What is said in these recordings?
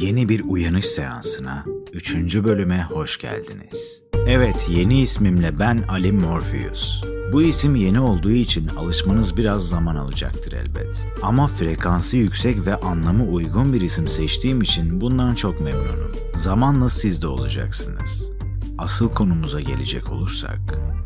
Yeni bir uyanış seansına 3. bölüme hoş geldiniz. Evet, yeni ismimle ben Ali Morpheus. Bu isim yeni olduğu için alışmanız biraz zaman alacaktır elbet. Ama frekansı yüksek ve anlamı uygun bir isim seçtiğim için bundan çok memnunum. Zamanla siz de olacaksınız. Asıl konumuza gelecek olursak,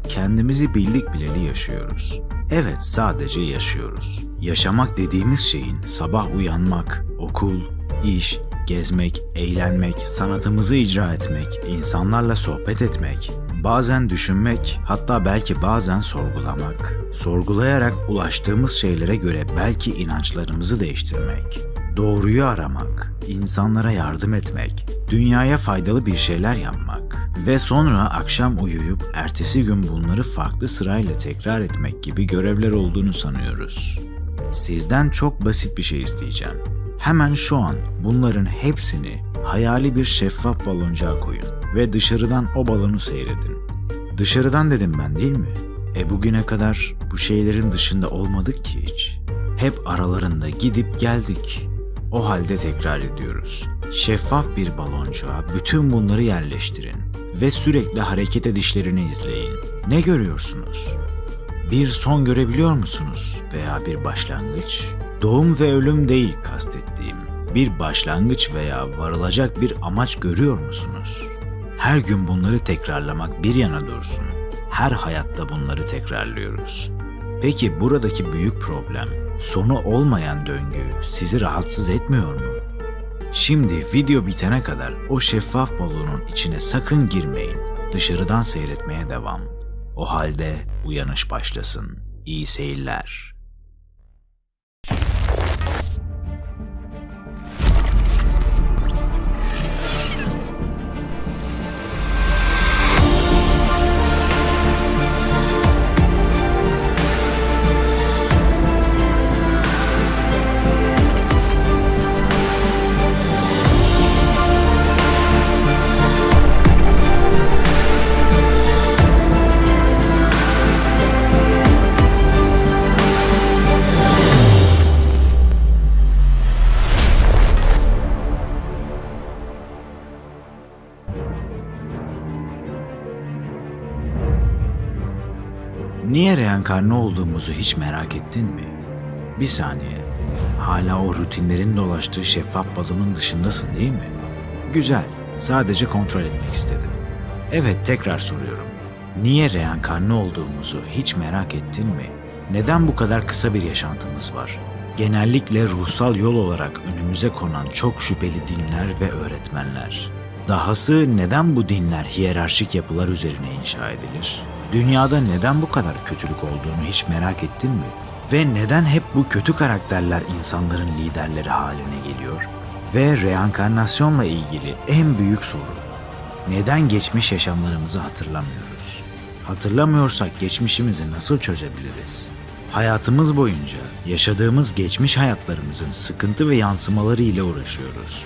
kendimizi bildik bileli yaşıyoruz. Evet, sadece yaşıyoruz. Yaşamak dediğimiz şeyin sabah uyanmak, okul, iş, gezmek, eğlenmek, sanatımızı icra etmek, insanlarla sohbet etmek, bazen düşünmek, hatta belki bazen sorgulamak, sorgulayarak ulaştığımız şeylere göre belki inançlarımızı değiştirmek, doğruyu aramak, insanlara yardım etmek, dünyaya faydalı bir şeyler yapmak ve sonra akşam uyuyup ertesi gün bunları farklı sırayla tekrar etmek gibi görevler olduğunu sanıyoruz. Sizden çok basit bir şey isteyeceğim. Hemen şu an bunların hepsini hayali bir şeffaf baloncağa koyun ve dışarıdan o balonu seyredin. Dışarıdan dedim ben değil mi? E bugüne kadar bu şeylerin dışında olmadık ki hiç. Hep aralarında gidip geldik. O halde tekrar ediyoruz. Şeffaf bir baloncuğa bütün bunları yerleştirin ve sürekli hareket edişlerini izleyin. Ne görüyorsunuz? Bir son görebiliyor musunuz veya bir başlangıç? Doğum ve ölüm değil kastettiğim. Bir başlangıç veya varılacak bir amaç görüyor musunuz? Her gün bunları tekrarlamak bir yana dursun. Her hayatta bunları tekrarlıyoruz. Peki buradaki büyük problem, sonu olmayan döngü sizi rahatsız etmiyor mu? Şimdi video bitene kadar o şeffaf balonun içine sakın girmeyin. Dışarıdan seyretmeye devam. O halde uyanış başlasın. İyi seyirler. Niye reenkarne olduğumuzu hiç merak ettin mi? Bir saniye. Hala o rutinlerin dolaştığı şeffaf balonun dışındasın değil mi? Güzel. Sadece kontrol etmek istedim. Evet tekrar soruyorum. Niye reenkarne olduğumuzu hiç merak ettin mi? Neden bu kadar kısa bir yaşantımız var? Genellikle ruhsal yol olarak önümüze konan çok şüpheli dinler ve öğretmenler. Dahası neden bu dinler hiyerarşik yapılar üzerine inşa edilir? Dünyada neden bu kadar kötülük olduğunu hiç merak ettin mi? Ve neden hep bu kötü karakterler insanların liderleri haline geliyor? Ve reenkarnasyonla ilgili en büyük soru. Neden geçmiş yaşamlarımızı hatırlamıyoruz? Hatırlamıyorsak geçmişimizi nasıl çözebiliriz? Hayatımız boyunca yaşadığımız geçmiş hayatlarımızın sıkıntı ve yansımaları ile uğraşıyoruz.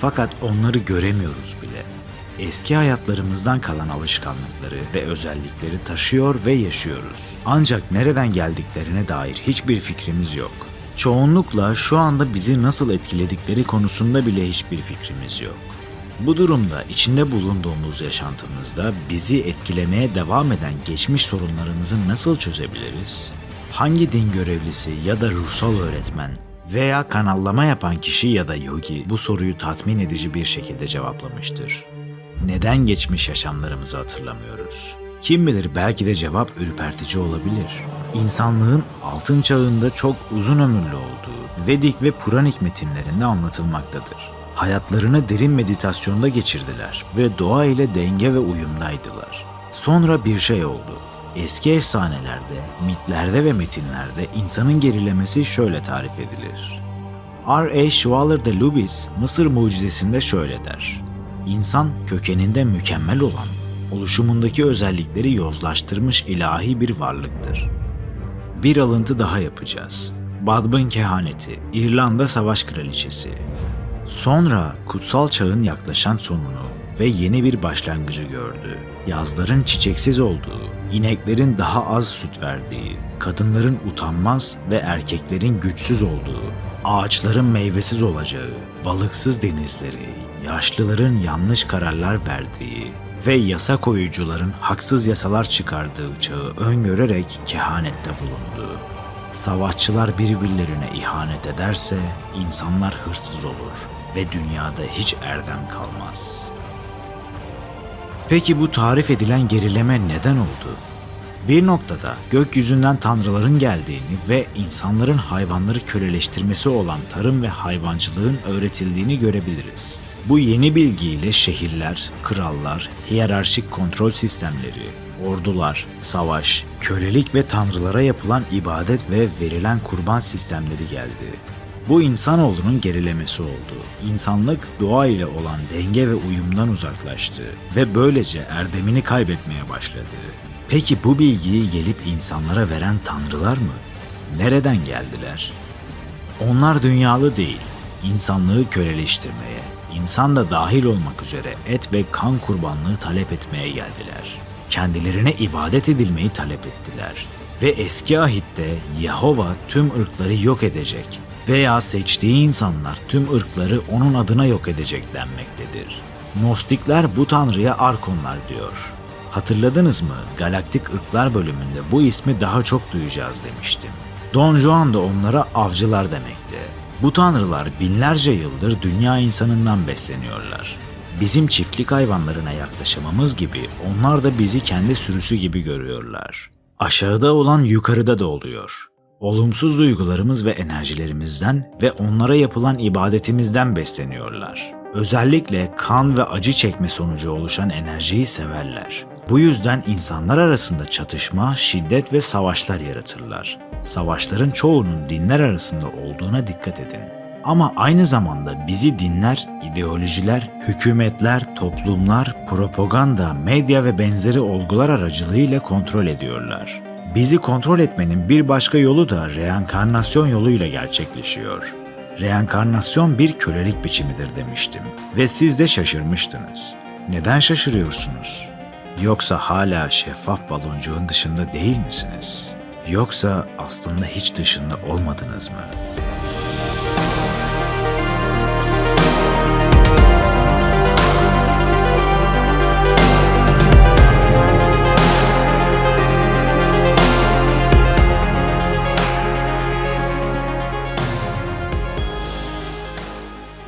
Fakat onları göremiyoruz bile. Eski hayatlarımızdan kalan alışkanlıkları ve özellikleri taşıyor ve yaşıyoruz. Ancak nereden geldiklerine dair hiçbir fikrimiz yok. Çoğunlukla şu anda bizi nasıl etkiledikleri konusunda bile hiçbir fikrimiz yok. Bu durumda içinde bulunduğumuz yaşantımızda bizi etkilemeye devam eden geçmiş sorunlarımızı nasıl çözebiliriz? Hangi din görevlisi ya da ruhsal öğretmen veya kanallama yapan kişi ya da yogi bu soruyu tatmin edici bir şekilde cevaplamıştır? Neden geçmiş yaşamlarımızı hatırlamıyoruz? Kim bilir belki de cevap ürpertici olabilir. İnsanlığın altın çağında çok uzun ömürlü olduğu Vedik ve Puranik metinlerinde anlatılmaktadır. Hayatlarını derin meditasyonda geçirdiler ve doğa ile denge ve uyumdaydılar. Sonra bir şey oldu. Eski efsanelerde, mitlerde ve metinlerde insanın gerilemesi şöyle tarif edilir. R.A. Schwaller de Lubis, Mısır mucizesinde şöyle der. İnsan kökeninde mükemmel olan, oluşumundaki özellikleri yozlaştırmış ilahi bir varlıktır. Bir alıntı daha yapacağız. Badbın kehaneti, İrlanda Savaş Kraliçesi. Sonra kutsal çağın yaklaşan sonunu ve yeni bir başlangıcı gördü. Yazların çiçeksiz olduğu, ineklerin daha az süt verdiği, kadınların utanmaz ve erkeklerin güçsüz olduğu, ağaçların meyvesiz olacağı, balıksız denizleri, yaşlıların yanlış kararlar verdiği ve yasa koyucuların haksız yasalar çıkardığı çağı öngörerek kehanette bulundu. Savaşçılar birbirlerine ihanet ederse insanlar hırsız olur ve dünyada hiç erdem kalmaz. Peki bu tarif edilen gerileme neden oldu? Bir noktada gökyüzünden tanrıların geldiğini ve insanların hayvanları köleleştirmesi olan tarım ve hayvancılığın öğretildiğini görebiliriz. Bu yeni bilgiyle şehirler, krallar, hiyerarşik kontrol sistemleri, ordular, savaş, kölelik ve tanrılara yapılan ibadet ve verilen kurban sistemleri geldi. Bu insanoğlunun gerilemesi oldu. İnsanlık doğa ile olan denge ve uyumdan uzaklaştı ve böylece erdemini kaybetmeye başladı. Peki bu bilgiyi gelip insanlara veren tanrılar mı? Nereden geldiler? Onlar dünyalı değil, insanlığı köleleştirmeye, insan da dahil olmak üzere et ve kan kurbanlığı talep etmeye geldiler. Kendilerine ibadet edilmeyi talep ettiler. Ve eski ahitte Yahova tüm ırkları yok edecek veya seçtiği insanlar tüm ırkları onun adına yok edecek denmektedir. Gnostikler bu tanrıya arkonlar diyor. Hatırladınız mı? Galaktik ırklar bölümünde bu ismi daha çok duyacağız demiştim. Don Juan da onlara avcılar demekti. Bu tanrılar binlerce yıldır dünya insanından besleniyorlar. Bizim çiftlik hayvanlarına yaklaşımımız gibi onlar da bizi kendi sürüsü gibi görüyorlar. Aşağıda olan yukarıda da oluyor. Olumsuz duygularımız ve enerjilerimizden ve onlara yapılan ibadetimizden besleniyorlar. Özellikle kan ve acı çekme sonucu oluşan enerjiyi severler. Bu yüzden insanlar arasında çatışma, şiddet ve savaşlar yaratırlar. Savaşların çoğunun dinler arasında olduğuna dikkat edin. Ama aynı zamanda bizi dinler, ideolojiler, hükümetler, toplumlar, propaganda, medya ve benzeri olgular aracılığıyla kontrol ediyorlar. Bizi kontrol etmenin bir başka yolu da reenkarnasyon yoluyla gerçekleşiyor. Reenkarnasyon bir kölelik biçimidir demiştim ve siz de şaşırmıştınız. Neden şaşırıyorsunuz? Yoksa hala şeffaf baloncuğun dışında değil misiniz? Yoksa aslında hiç dışında olmadınız mı?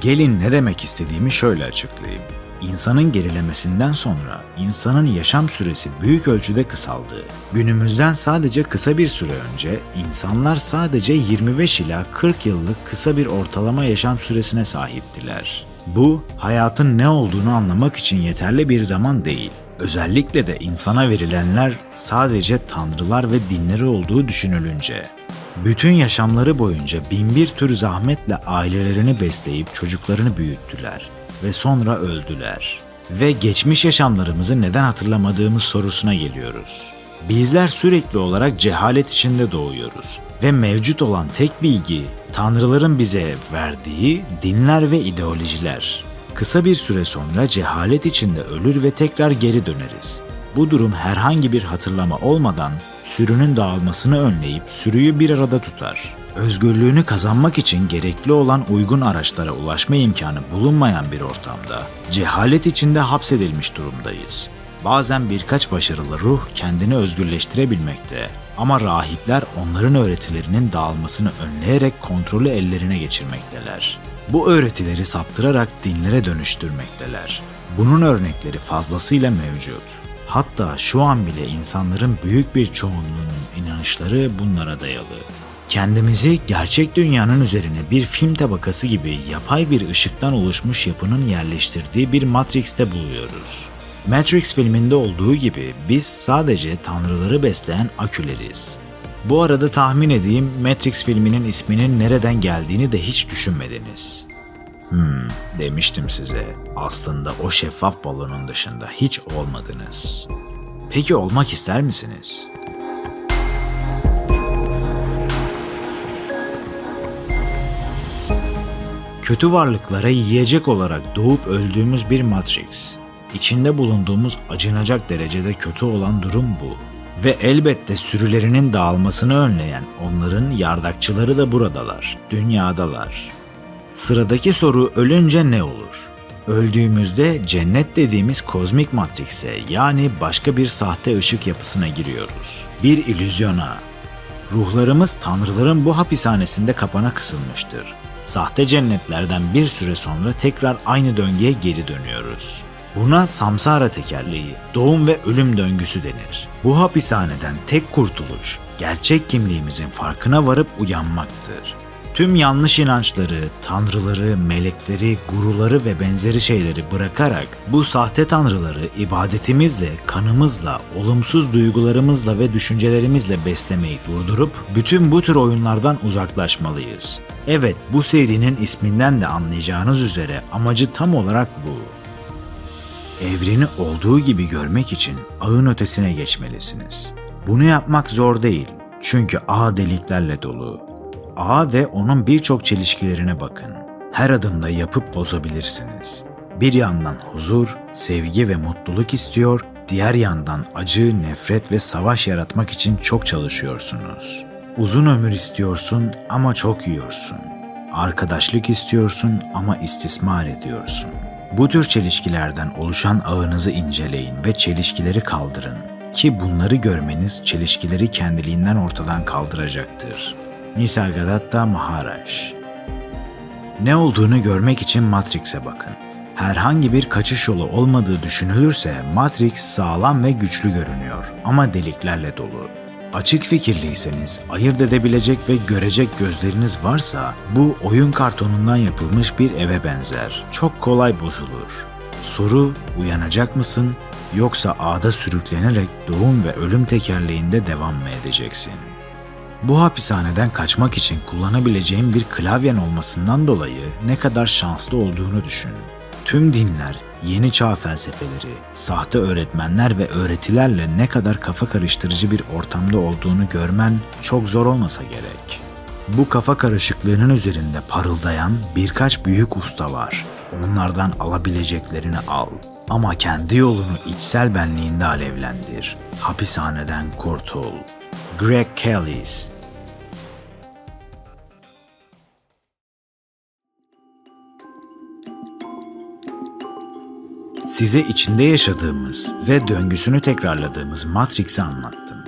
Gelin ne demek istediğimi şöyle açıklayayım. İnsanın gerilemesinden sonra insanın yaşam süresi büyük ölçüde kısaldı. Günümüzden sadece kısa bir süre önce insanlar sadece 25 ila 40 yıllık kısa bir ortalama yaşam süresine sahiptiler. Bu hayatın ne olduğunu anlamak için yeterli bir zaman değil. Özellikle de insana verilenler sadece tanrılar ve dinleri olduğu düşünülünce. Bütün yaşamları boyunca binbir tür zahmetle ailelerini besleyip çocuklarını büyüttüler ve sonra öldüler. Ve geçmiş yaşamlarımızı neden hatırlamadığımız sorusuna geliyoruz. Bizler sürekli olarak cehalet içinde doğuyoruz ve mevcut olan tek bilgi tanrıların bize verdiği dinler ve ideolojiler. Kısa bir süre sonra cehalet içinde ölür ve tekrar geri döneriz. Bu durum herhangi bir hatırlama olmadan sürünün dağılmasını önleyip sürüyü bir arada tutar. Özgürlüğünü kazanmak için gerekli olan uygun araçlara ulaşma imkanı bulunmayan bir ortamda cehalet içinde hapsedilmiş durumdayız. Bazen birkaç başarılı ruh kendini özgürleştirebilmekte ama rahipler onların öğretilerinin dağılmasını önleyerek kontrolü ellerine geçirmekteler. Bu öğretileri saptırarak dinlere dönüştürmekteler. Bunun örnekleri fazlasıyla mevcut. Hatta şu an bile insanların büyük bir çoğunluğunun inanışları bunlara dayalı. Kendimizi gerçek dünyanın üzerine bir film tabakası gibi yapay bir ışıktan oluşmuş yapının yerleştirdiği bir Matrix'te buluyoruz. Matrix filminde olduğu gibi biz sadece tanrıları besleyen aküleriz. Bu arada tahmin edeyim Matrix filminin isminin nereden geldiğini de hiç düşünmediniz. Hmm, demiştim size. Aslında o şeffaf balonun dışında hiç olmadınız. Peki olmak ister misiniz? Kötü varlıklara yiyecek olarak doğup öldüğümüz bir Matrix. İçinde bulunduğumuz acınacak derecede kötü olan durum bu. Ve elbette sürülerinin dağılmasını önleyen onların yardakçıları da buradalar, dünyadalar. Sıradaki soru ölünce ne olur? Öldüğümüzde cennet dediğimiz kozmik matrikse yani başka bir sahte ışık yapısına giriyoruz. Bir illüzyona. Ruhlarımız tanrıların bu hapishanesinde kapana kısılmıştır. Sahte cennetlerden bir süre sonra tekrar aynı döngüye geri dönüyoruz. Buna samsara tekerleği, doğum ve ölüm döngüsü denir. Bu hapishaneden tek kurtuluş, gerçek kimliğimizin farkına varıp uyanmaktır. Tüm yanlış inançları, tanrıları, melekleri, guruları ve benzeri şeyleri bırakarak bu sahte tanrıları ibadetimizle, kanımızla, olumsuz duygularımızla ve düşüncelerimizle beslemeyi durdurup bütün bu tür oyunlardan uzaklaşmalıyız. Evet, bu serinin isminden de anlayacağınız üzere amacı tam olarak bu. Evreni olduğu gibi görmek için ağın ötesine geçmelisiniz. Bunu yapmak zor değil. Çünkü ağ deliklerle dolu. Ağ ve onun birçok çelişkilerine bakın. Her adımda yapıp bozabilirsiniz. Bir yandan huzur, sevgi ve mutluluk istiyor, diğer yandan acı, nefret ve savaş yaratmak için çok çalışıyorsunuz. Uzun ömür istiyorsun ama çok yiyorsun. Arkadaşlık istiyorsun ama istismar ediyorsun. Bu tür çelişkilerden oluşan ağınızı inceleyin ve çelişkileri kaldırın. Ki bunları görmeniz çelişkileri kendiliğinden ortadan kaldıracaktır. Nisargadatta Maharaj Ne olduğunu görmek için Matrix'e bakın. Herhangi bir kaçış yolu olmadığı düşünülürse Matrix sağlam ve güçlü görünüyor ama deliklerle dolu. Açık fikirliyseniz, ayırt edebilecek ve görecek gözleriniz varsa bu oyun kartonundan yapılmış bir eve benzer. Çok kolay bozulur. Soru uyanacak mısın yoksa ağda sürüklenerek doğum ve ölüm tekerleğinde devam mı edeceksin? Bu hapishaneden kaçmak için kullanabileceğin bir klavyen olmasından dolayı ne kadar şanslı olduğunu düşün. Tüm dinler, yeni çağ felsefeleri, sahte öğretmenler ve öğretilerle ne kadar kafa karıştırıcı bir ortamda olduğunu görmen çok zor olmasa gerek. Bu kafa karışıklığının üzerinde parıldayan birkaç büyük usta var. Onlardan alabileceklerini al. Ama kendi yolunu içsel benliğinde alevlendir. Hapishaneden kurtul. Greg Kelly's Size içinde yaşadığımız ve döngüsünü tekrarladığımız Matrix'i anlattım.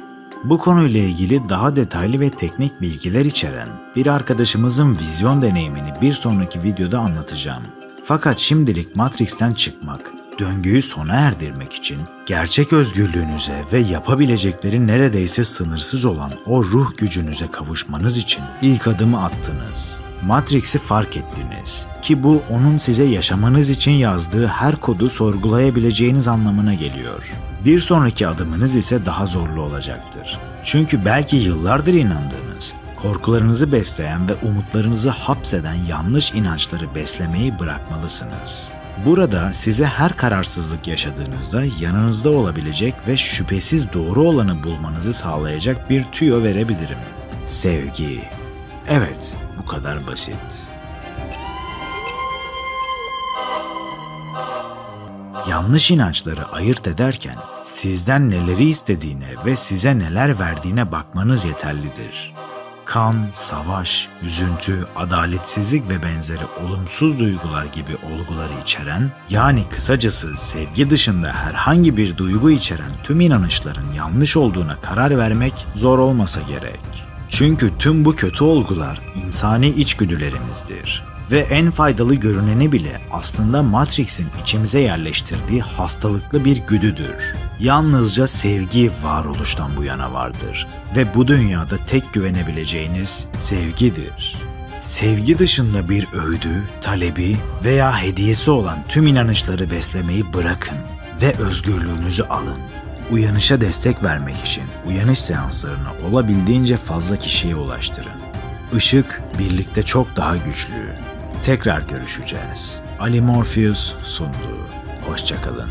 Bu konuyla ilgili daha detaylı ve teknik bilgiler içeren bir arkadaşımızın vizyon deneyimini bir sonraki videoda anlatacağım. Fakat şimdilik Matrix'ten çıkmak, döngüyü sona erdirmek için gerçek özgürlüğünüze ve yapabilecekleri neredeyse sınırsız olan o ruh gücünüze kavuşmanız için ilk adımı attınız. Matrix'i fark ettiniz ki bu onun size yaşamanız için yazdığı her kodu sorgulayabileceğiniz anlamına geliyor. Bir sonraki adımınız ise daha zorlu olacaktır. Çünkü belki yıllardır inandığınız, korkularınızı besleyen ve umutlarınızı hapseden yanlış inançları beslemeyi bırakmalısınız. Burada size her kararsızlık yaşadığınızda yanınızda olabilecek ve şüphesiz doğru olanı bulmanızı sağlayacak bir tüyo verebilirim. Sevgi. Evet, bu kadar basit. Yanlış inançları ayırt ederken sizden neleri istediğine ve size neler verdiğine bakmanız yeterlidir. Kan, savaş, üzüntü, adaletsizlik ve benzeri olumsuz duygular gibi olguları içeren, yani kısacası sevgi dışında herhangi bir duygu içeren tüm inanışların yanlış olduğuna karar vermek zor olmasa gerek. Çünkü tüm bu kötü olgular insani içgüdülerimizdir ve en faydalı görüneni bile aslında Matrix'in içimize yerleştirdiği hastalıklı bir güdüdür. Yalnızca sevgi varoluştan bu yana vardır ve bu dünyada tek güvenebileceğiniz sevgidir. Sevgi dışında bir öğüdü, talebi veya hediyesi olan tüm inanışları beslemeyi bırakın ve özgürlüğünüzü alın. Uyanışa destek vermek için uyanış seanslarını olabildiğince fazla kişiye ulaştırın. Işık birlikte çok daha güçlü. Tekrar görüşeceğiz. Ali Morpheus sundu. Hoşçakalın.